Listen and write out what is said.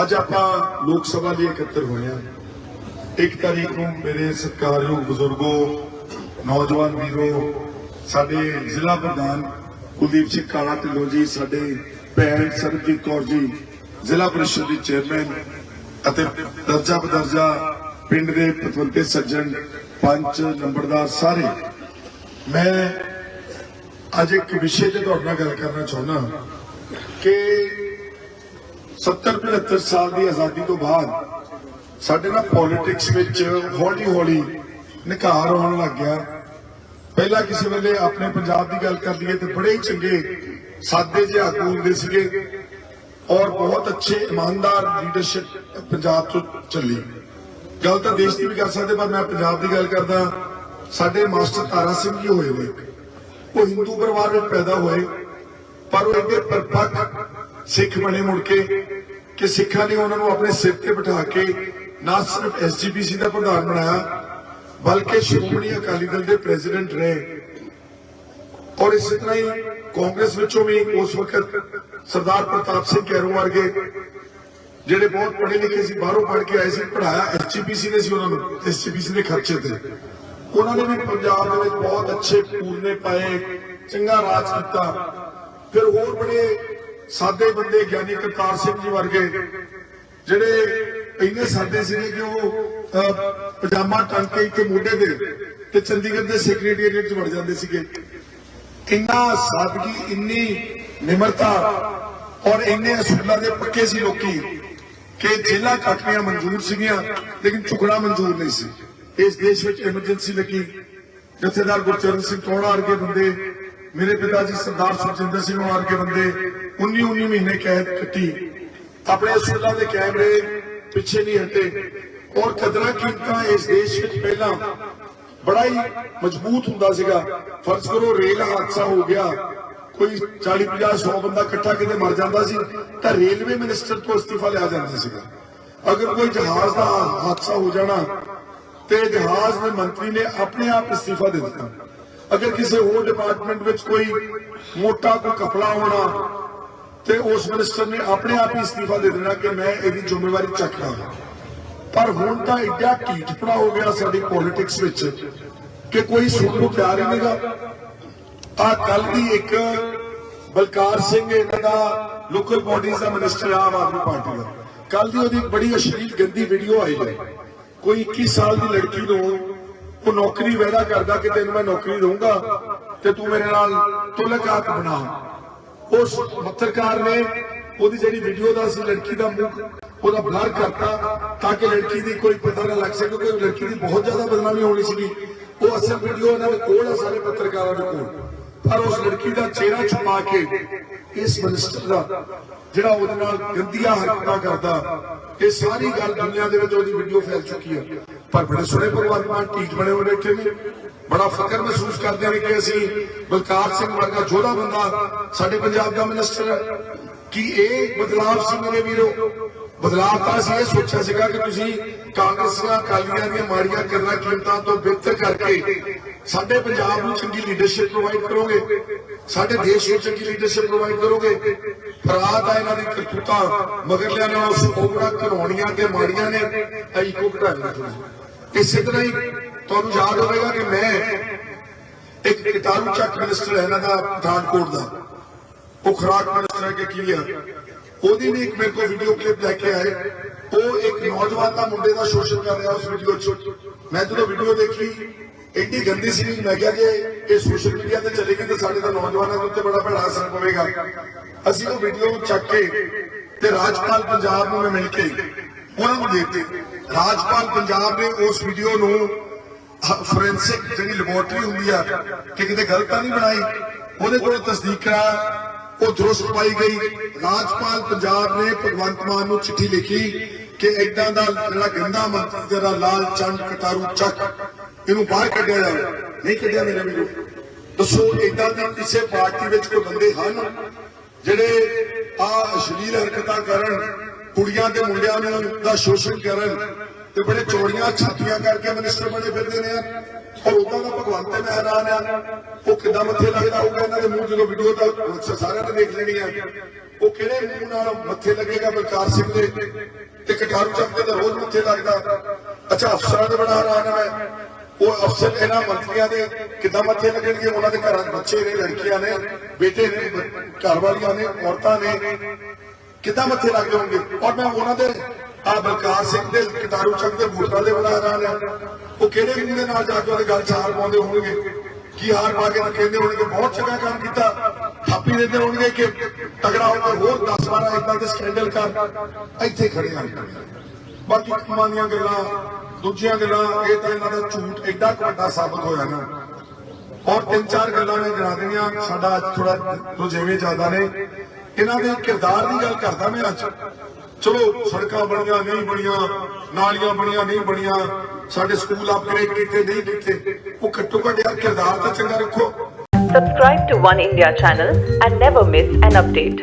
ਅੱਜ ਆਪਾਂ ਲੋਕ ਸਭਾ ਲਈ ਇਕੱਤਰ ਹੋਏ ਹਾਂ। ਇੱਕ ਤਾਰੀਖ ਨੂੰ ਮੇਰੇ ਸਤਿਕਾਰਯੋਗ ਬਜ਼ੁਰਗੋ, ਨੌਜਵਾਨ ਵੀਰੋ, ਸਾਡੇ ਜ਼ਿਲ੍ਹਾ ਪ੍ਰਧਾਨ ਕੁਲਦੀਪ ਸਿੰਘ ਕਾਲਾ ਢਿੱਲੋਂ ਜੀ, ਸਾਡੇ ਭੈਣ ਸਰਬਜੀਤ ਕੌਰ ਜੀ, ਜ਼ਿਲ੍ਹਾ ਪ੍ਰੀਸ਼ਦ ਦੀ ਚੇਅਰਮੈਨ ਅਤੇ ਦਰਜਾ ਬਦਰਜਾ ਪਿੰਡ ਦੇ ਪਤਵੰਤੇ ਸੱਜਣ, ਪੰਚ, ਨੰਬਰਦਾਰ ਸਾਰੇ। ਮੈਂ ਅੱਜ ਇੱਕ ਵਿਸ਼ੇ ਤੇ ਤੁਹਾਡੇ ਨਾਲ ਗੱਲ ਕਰਨਾ ਚਾਹੁੰਦਾ ਕਿ 70 75 ਸਾਲ ਦੀ ਆਜ਼ਾਦੀ ਤੋਂ ਬਾਅਦ ਸਾਡੇ ਨਾਲ ਪੋਲਿਟਿਕਸ ਵਿੱਚ ਹੌਲੀ ਹੌਲੀ ਨਿਖਾਰ ਆਉਣ ਲੱਗ ਗਿਆ। ਪਹਿਲਾਂ ਕਿਸੇ ਵੇਲੇ ਆਪਣੇ ਪੰਜਾਬ ਦੀ ਗੱਲ ਕਰ ਲਈਏ ਤੇ ਬੜੇ ਚੰਗੇ ਸਾਦੇ ਜਿਹੇ ਆਗੂ ਹੁੰਦੇ ਸੀਗੇ ਔਰ ਬਹੁਤ ਅੱਛੇ ਇਮਾਨਦਾਰ ਲੀਡਰਸ਼ਿਪ ਪੰਜਾਬ ਤੋਂ ਚੱਲੀ। ਗੱਲ ਤਾਂ ਦੇਸ਼ ਦੀ ਵੀ ਕਰ ਸਕਦੇ, ਪਰ ਮੈਂ ਪੰਜਾਬ ਦੀ ਗੱਲ ਕਰਦਾ, ਸਾਡੇ ਮਾਸਟਰ ਤਾਰਾ ਸਿੰਘ ਜੀ ਹੋਏ ਨੇ ਉਹ ਹਿੰਦੂ ਪਰਿਵਾਰ ਵਿੱਚ ਪੈਦਾ ਹੋਏ, ਪਰ ਉਹ ਇੰਨੇ ਪਰਪੱਕ ਸਿੱਖ ਬਣੇ ਮੁੜ ਕੇ, ਕਿ ਸਿੱਖਾਂ ਨੇ ਉਹਨਾਂ ਨੂੰ ਆਪਣੇ ਸਿਰ ਤੇ ਬਿਠਾ ਕੇ ਨਾ ਸਿਰਫ ਐਸਜੀਪੀਸੀ ਦਾ ਪ੍ਰਧਾਨ ਬਣਾਇਆ, ਬਲਕਿ ਸ਼੍ਰੋਮਣੀ ਅਕਾਲੀ ਦਲ ਦੇ ਪ੍ਰੈਜ਼ੀਡੈਂਟ ਰਹੇ। ਔਰ ਇਸੇ ਤਰ੍ਹਾਂ ਹੀ ਕਾਂਗਰਸ ਵਿੱਚੋਂ ਵੀ ਉਸ ਵਕਤ ਸਰਦਾਰ ਪ੍ਰਤਾਪ ਸਿੰਘ ਕੈਰੋਂ ਵਰਗੇ, ਜਿਹੜੇ ਬਹੁਤ ਪੜ੍ਹੇ ਲਿਖੇ ਸੀ, ਬਾਹਰੋਂ ਪੜ੍ਹ ਕੇ ਆਏ ਸੀ ਪੜਾਇਆ ਐਸਜੀਪੀਸੀ ਨੇ ਸੀ ਉਹਨਾਂ ਨੂੰ ਐਸਜੀਪੀਸੀ ਦੇ ਖਰਚੇ ਤੇ। ਉਹਨਾਂ ਨੇ ਵੀ ਪੰਜਾਬ ਦੇ ਵਿੱਚ ਬਹੁਤ ਅੱਛੇ ਪੂਰਨੇ ਪਾਏ, ਚੰਗਾ ਰਾਜ ਕੀਤਾ। ਫਿਰ ਹੋਰ ਬੜੇ ਸਾਦੇ ਬੰਦੇ ਗਿਆਨੀ ਕਰਤਾਰ ਸਿੰਘ ਜੀ ਵਰਗੇ ਜਿਹੜੇ ਇੰਨੇ ਸਾਦੇ ਸੀਗੇ ਕਿ ਉਹ ਪਜਾਮਾ ਟੰਗ ਕੇ ਇੱਥੇ ਮੋਢੇ ਦੇ ਤੇ ਚੰਡੀਗੜ੍ਹ ਦੇ ਸੈਕਟਰੀਏਟ 'ਚ ਵੜ ਜਾਂਦੇ ਸੀਗੇ। ਇੰਨਾ ਸਾਦਗੀ, ਇੰਨੀ ਨਿਮਰਤਾ ਔਰ ਇੰਨੇ ਅਸੂਲਾਂ ਦੇ ਪੱਕੇ ਸੀ ਲੋਕੀ ਕਿ ਜੇਲਾਂ ਕੱਟਣੀਆਂ ਮਨਜ਼ੂਰ ਸੀਗੀਆਂ, ਲੇਕਿਨ ਝੁਕਣਾ ਮਨਜ਼ੂਰ ਨਹੀਂ ਸੀ। ਇਸ ਦੇਸ਼ ਵਿੱਚ ਐਮਰਜੈਂਸੀ ਲੱਗੀ। ਜਥੇਦਾਰ ਗੁਰਚਰਨ ਸਿੰਘ ਟੋੜਾ ਵਰਗੇ ਬੰਦੇ, ਮੇਰੇ ਪਿਤਾ ਜੀ ਸਰਦਾਰ ਸੁਖਜਿੰਦਰ ਸਿੰਘ ਵਰਗੇ ਬੰਦੇ 19 19 ਮਹੀਨੇ ਕੈਦ ਕੱਟੀ ਆਪਣੇ ਅਸੂਲਾਂ ਦੇ ਕੈਮਰੇ ਪਿੱਛੇ ਨਹੀਂ ਹਟੇ। ਔਰ ਕਦਰਾਂ ਕੀਮਤਾਂ ਇਸ ਦੇਸ਼ ਵਿੱਚ ਪਹਿਲਾਂ ਬੜਾ ਹੀ ਮਜ਼ਬੂਤ ਹੁੰਦਾ ਸੀਗਾ। ਫਰਜ਼ ਕਰੋ ਰੇਲ ਹਾਦਸਾ ਹੋ ਗਿਆ। ਕੋਈ 40 50 100 ਬੰਦਾ ਇਕੱਠਾ ਕਿਤੇ ਮਰ ਜਾਂਦਾ ਸੀ, ਤਾਂ ਰੇਲਵੇ ਮਿਨਿਸਟਰ ਤੋਂ ਅਸਤੀਫਾ ਲਿਆ ਜਾਂਦਾ ਸੀਗਾ। ਅਗਰ ਕੋਈ ਜਹਾਜ਼ ਦਾ ਹਾਦਸਾ ਹੋ ਜਾਣਾ, ਤੇ ਜਹਾਜ਼ ਦੇ ਮੰਤਰੀ ਨੇ ਆਪਣੇ ਆਪ ਅਸਤੀਫਾ ਦੇ ਦਿੱਤਾ। ਅਗਰ ਕਿਸੇ ਹੋਰ ਡਿਪਾਰਟਮੈਂਟ ਵਿੱਚ ਕੋਈ ਮੋਟਾ ਕੋਈ ਕਪੜਾ ਹੋਣਾ ਤੇ ਉਸ ਮਿਨਿਸਟਰ ਨੇ ਆਪਣੇ ਆਪ ਹੀ ਅਸਤੀਫਾ ਦੇ ਦੇਣਾ ਕਿ ਮੈਂ ਇਹਦੀ ਜ਼ਿੰਮੇਵਾਰੀ ਚੱਕ ਪਰ ਹੁਣ ਤਾਂ ਇੱਡਾ ਢੀਠਪੜਾ ਹੋ ਗਿਆ ਸਾਡੀ ਪੋਲਿਟਿਕਸ ਵਿੱਚ ਕਿ ਕੋਈ ਸੁਣਨ ਨੂੰ ਤਿਆਰ ਹੀ ਨਹੀਂਗਾ। ਆ ਕੱਲ ਦੀ ਇੱਕ ਬਲਕਾਰ ਸਿੰਘ ਇਹਨਾਂ ਦਾ ਲੋਕਲ ਬਾਡੀਜ਼ ਦਾ ਮਿਨਿਸਟਰ ਆਮ ਆਦਮੀ ਪਾਰਟੀ ਦਾ। ਕੱਲ ਦੀ ਉਹਦੀ ਬੜੀ ਅਸ਼ਲੀਲ, ਗੰਦੀ ਵੀਡੀਓ ਆਈ ਹੈ। ਕੋਈ 21 ਸਾਲ ਦੀ ਲੜਕੀ ਨੂੰ ਉਹ ਨੌਕਰੀ ਵਾਅਦਾ ਕਰਦਾ ਕਿ ਤੈਨੂੰ ਮੈਂ ਨੌਕਰੀ ਦਊਂਗਾ ਤੇ ਤੂੰ ਮੇਰੇ ਨਾਲ ਤੁਲਕਾਤ ਬਣਾ। ਉਸ ਪੱਤਰਕਾਰ ਨੇ ਉਹਦੀ ਜਿਹੜੀ ਵੀਡੀਓ ਦਾ ਸੀ, ਲੜਕੀ ਦਾ ਮੂੰਹ, ਉਹਦਾ ਬਲਰ ਕਰਤਾ ਤਾਂ ਕਿ ਲੜਕੀ ਦੀ ਕੋਈ ਪਤਾ ਨਾ ਲੱਗ ਸਕੇ, ਕਿਉਂਕਿ ਲੜਕੀ ਦੀ ਬਹੁਤ ਜ਼ਿਆਦਾ ਬਦਨਾਮੀ ਹੋਣੀ ਸੀਗੀ। ਉਹ ਅਸਲ ਵੀਡੀਓ ਉਹਨਾਂ ਦੇ ਕੋਲ ਆ, ਸਾਰੇ ਪੱਤਰਕਾਰਾਂ ਦੇ ਕੋਲ। ਪਰ ਉਸ ਲੜਕੀ ਦਾ ਚਿਹਰਾ ਛੁਪਾ ਕੇ ਇਸ ਮਿਨਿਸਟਰ ਦਾ, ਜਿਹੜਾ ਉਹਦੇ ਨਾਲ ਗੰਦੀਆਂ ਹਰਕਤਾਂ ਕਰਦਾ, ਇਹ ਸਾਰੀ ਗੱਲ ਦੁਨੀਆ ਦੇ ਵਿੱਚ ਉਹਦੀ ਵੀਡੀਓ ਫੈਲ ਚੁੱਕੀ ਹੈ ਪਰ ਬੜੇ ਸੋਹਣੇ ਭਗਵਾਨ ਮਾਨ ਟੀਚ ਬਣੇ ਹੋਏ ਬੈਠੇ ਨੇ ਬੜਾ ਫਖਰ ਮਹਿਸੂਸ ਕਰਦੇ ਨੇ ਕਿ ਅਸੀਂ ਬਲਕਾਰ ਸਿੰਘ ਵਰਗਾ ਜੋਧਾ ਬੰਦਾ, ਸਾਡੇ ਪੰਜਾਬ ਦਾ ਮਿਨਿਸਟਰ ਹੈ। ਕਿ ਇਹ ਬਦਲਾਵ ਸੀ ਮੇਰੇ ਵੀਰੋ? ਬਦਲਾਵ ਤਾਂ ਅਸੀਂ ਇਹ ਸੋਚਿਆ ਸੀਗਾ ਕਿ ਤੁਸੀਂ ਕਾਂਗਰਸੀਆਂ, ਅਕਾਲੀਆਂ ਦੀਆਂ ਮਾੜੀਆਂ ਕਰਨਾ, ਕੀਮਤਾਂ ਤੋਂ ਬਿਹਤਰ ਕਰਕੇ ਸਾਡੇ ਪੰਜਾਬ ਨੂੰ ਚੰਗੀ ਲੀਡਰਸ਼ਿਪ ਪ੍ਰੋਵਾਈਡ ਕਰੋਗੇ, ਸਾਡੇ ਦੇਸ਼ ਨੂੰ ਚੰਗੀ ਲੀਡਰਸ਼ਿਪ ਪ੍ਰੋਵਾਈਡ ਕਰੋਗੇ। ਫਰਾਦ ਆ ਇਹਨਾਂ ਦੀ ਕਰਤੂਤਾਂ, ਮਗਰਲਿਆਂ ਨੇ ਉਸ ਕੋਬਰਾ ਘਰੋਣੀਆਂ ਤੇ ਮਾੜੀਆਂ ਨੇ। ਇਹ ਇੱਕੋ ਘਟਾ ਇਸੇ ਤਰ੍ਹਾਂ ਹੀ ਤੁਹਾਨੂੰ ਯਾਦ ਹੋਵੇਗਾ ਕਿ ਮੈਂ ਇੱਕ ਕਿਤਾਬੂ ਚੱਕ ਮਿਨਿਸਟਰ ਹੈ, ਇਹਨਾਂ ਦਾ ਪਠਾਨਕੋਟ ਦਾ। ਉਹ ਖੁਰਾਕ ਮਿਨਿਸਟਰ ਹੈ ਕਿ ਕੀ ਆ ਉਹਦੀ ਵੀ ਇੱਕ ਮੇਰੇ ਕੋਲ ਵੀਡੀਓ ਕਲਿੱਪ ਲੈ ਕੇ ਆਏ। ਉਹ ਇੱਕ ਨੌਜਵਾਨ ਦਾ ਮੁੰਡੇ ਦਾ ਸ਼ੋਸ਼ਣ ਕਰ ਰਿਹਾ ਉਸ ਵੀਡੀਓ 'ਚ। ਮੈਂ ਜਦੋਂ ਵੀਡੀਓ ਦੇਖੀ, ਇੰਨੀ ਗੰਦੀ ਸੀ ਮੈਂ ਕਿਹਾ ਕਿ ਇਹ ਸੋਸ਼ਲ ਮੀਡੀਆ ਤੇ ਚਲੇਗੀ ਤੇ ਸਾਡੇ ਤਾਂ ਨੌਜਵਾਨਾਂ ਦੇ ਉੱਤੇ ਬੜਾ ਭੈੜਾ ਅਸਰ ਪਵੇਗਾ। ਅਸੀਂ ਉਹ ਵੀਡੀਓ ਚੱਕ ਕੇ ਤੇ ਰਾਜਪਾਲ ਪੰਜਾਬ ਨੂੰ ਮੈਂ ਮਿਲ ਕੇ ਉਹਨਾਂ ਨੂੰ ਦਿੱਤੀ। ਰਾਜਪਾਲ ਪੰਜਾਬ ਨੇ ਉਸ ਵੀਡੀਓ ਨੂੰ ਫੋਰੈਂਸਿਕ ਜਿਹੜੀ ਲੈਬੋਰਟਰੀ ਹੁੰਦੀ ਆ, ਕਿ ਕਿਤੇ ਗਲਤ ਤਾਂ ਨਹੀਂ ਬਣਾਈ? ਉਹਦੇ ਕੋਲ ਤਸਦੀਕ ਕਰਾ, ਉਹ ਦਰੁਸਤ ਪਾਈ ਗਈ। ਰਾਜਪਾਲ ਪੰਜਾਬ ਨੇ ਭਗਵੰਤ ਮਾਨ ਨੂੰ ਚਿੱਠੀ ਲਿਖੀ ਕਿ ਇਦਾਂ ਦਾ ਜਿਹੜਾ ਗੰਦਾ ਮੰਤਰੀ, ਜਿਹੜਾ ਲਾਲ ਚੰਦ ਕਟਾਰੂ ਚੱਕ, ਇਹਨੂੰ ਬਾਹਰ ਕੱਢਿਆ ਜਾਵੇ। ਨਹੀਂ ਕੱਢਿਆ ਮੇਰੇ ਵੀਰੋ। ਦੱਸੋ ਇਦਾਂ ਦੀ ਕਿਸੇ ਪਾਰਟੀ ਵਿੱਚ ਕੋਈ ਬੰਦੇ ਹਨ ਜਿਹੜੇ ਆ ਅਸ਼ਲੀਲ ਹਰਕਤਾਂ ਕਰਨ, ਕੁੜੀਆਂ ਤੇ ਮੁੰਡਿਆਂ ਨੂੰ ਦਾ ਸ਼ੋਸ਼ਣ ਕਰਨ ਤੇ ਬੜੇ ਚੋੜੀਆਂ ਛਾਤੀਆਂ ਕਰਕੇ ਮਿਨਿਸਟਰ ਬਣੇ ਫਿਰਦੇ ਨੇ ਯਾਰ ਔਰ ਉਦਾਂ ਦਾ ਭਗਵੰਤ ਤੇ ਮੈਂ ਹੈਰਾਨ ਆ। ਉਹ ਕਿੱਦਾਂ ਮੱਥੇ ਲੱਗਦਾ ਹੋਊਗਾ ਇਹਨਾਂ ਦੇ ਮੂੰਹ ਜਦੋਂ ਵੀਡੀਓ ਤਾਂ ਸਾਰਿਆਂ ਨੇ ਦੇਖ ਲੈਣੀ ਆ। ਉਹ ਕਿਹੜੇ ਮੂੰਹ ਨਾਲ ਮੱਥੇ ਲੱਗੇਗਾ ਬਲਕਾਰ ਸਿੰਘ ਦੇ? ਤੇ ਕਟਾਰੂ ਚੱਕ ਦੇ ਤਾਂ ਰੋਜ਼ ਮੱਥੇ ਲੱਗਦਾ। ਅੱਛਾ, ਅਫਸਰਾਂ ਦੇ ਬੜਾ ਹੈਰਾਨ ਆ ਮੈਂ। ਉਹ ਅਫਸਰ ਇਹਨਾਂ ਮੰਤਰੀਆਂ ਦੇ ਕਿੱਦਾਂ ਮੱਥੇ ਲੱਗਣਗੇ? ਉਹਨਾਂ ਦੇ ਘਰਾਂ 'ਚ ਬੱਚੇ ਨੇ, ਲੜਕੀਆਂ ਨੇ, ਬੇਟੇ ਨੇ ਘਰ ਵਾਲੀਆਂ ਨੇ, ਔਰਤਾਂ ਨੇ। ਕਿੱਦਾਂ ਮੱਥੇ ਲੱਗ ਜਾਣਗੇ? ਔਰ ਮੈਂ ਉਹਨਾਂ ਦੇ ਆ ਬਲਕਾਰ ਸਿੰਘ ਦੇ ਕਿਤਾਰੂ ਚੱਕ ਦੇ ਵੋਟਾਂ ਦੇ ਬੜਾ ਹੈਰਾਨ ਉਹ ਕਿਹੜੇ ਮੂੰਹ ਦੇ ਨਾਲ ਜਾ ਕੇ ਉਹਦੇ ਗੱਲ ਚਾਰ ਪਾਉਂਦੇ ਹੋਣਗੇ? ਕੀ ਹਾਰ ਪਾ ਕੇ ਕਹਿੰਦੇ ਹੋਣਗੇ? ਬਹੁਤ ਚੰਗਾ ਕੰਮ ਕੀਤਾ। ਥਾਪੀ ਦਿੰਦੇ ਹੋਣਗੇ ਕਿ ਤਗੜਾ ਹੋ ਕੇ ਹੋਰ 10 12 ਇਦਾਂ ਦੇ ਸਕੈਂਡਲ ਕਰ। ਇੱਥੇ ਖੜੇ ਆ। ਬਾਕੀ ਕੰਮਾਂ ਦੀਆਂ ਗੱਲਾਂ, ਦੂਜੀਆਂ ਗੱਲਾਂ, ਇਹ ਤਾਂ ਇਹਨਾਂ ਦਾ ਝੂਠ ਐਡਾ ਕੁ ਵੱਡਾ ਸਾਬਤ ਹੋਇਆ ਨਾ। ਔਰ ਤਿੰਨ ਚਾਰ ਗੱਲਾਂ ਨੇ ਗਿਣਾ ਦੇਣੀਆਂ ਸਾਡਾ ਥੋੜਾ ਰੁਝੇਵੇਂ ਜ਼ਿਆਦਾ ਨੇ। ਇਹਨਾਂ ਦੇ ਕਿਰਦਾਰ ਦੀ ਗੱਲ ਕਰਦਾ ਮੈਂ ਅੱਜ ਚਲੋ, ਸੜਕਾਂ ਬਣੀਆਂ, ਨਹੀਂ ਬਣੀਆਂ, ਨਾਲੀਆਂ ਬਣੀਆਂ, ਨਹੀਂ ਬਣੀਆਂ, ਸਾਡੇ ਸਕੂਲ ਅਪਗ੍ਰੇਡ ਕੀਤੇ, ਨਹੀਂ ਕੀਤੇ, ਉਹ ਘੱਟੋ ਘੱਟ ਯਾਰ ਕਿਰਦਾਰ ਤਾਂ ਚੰਗਾ ਰੱਖੋ Subscribe to One India channel and never miss an update.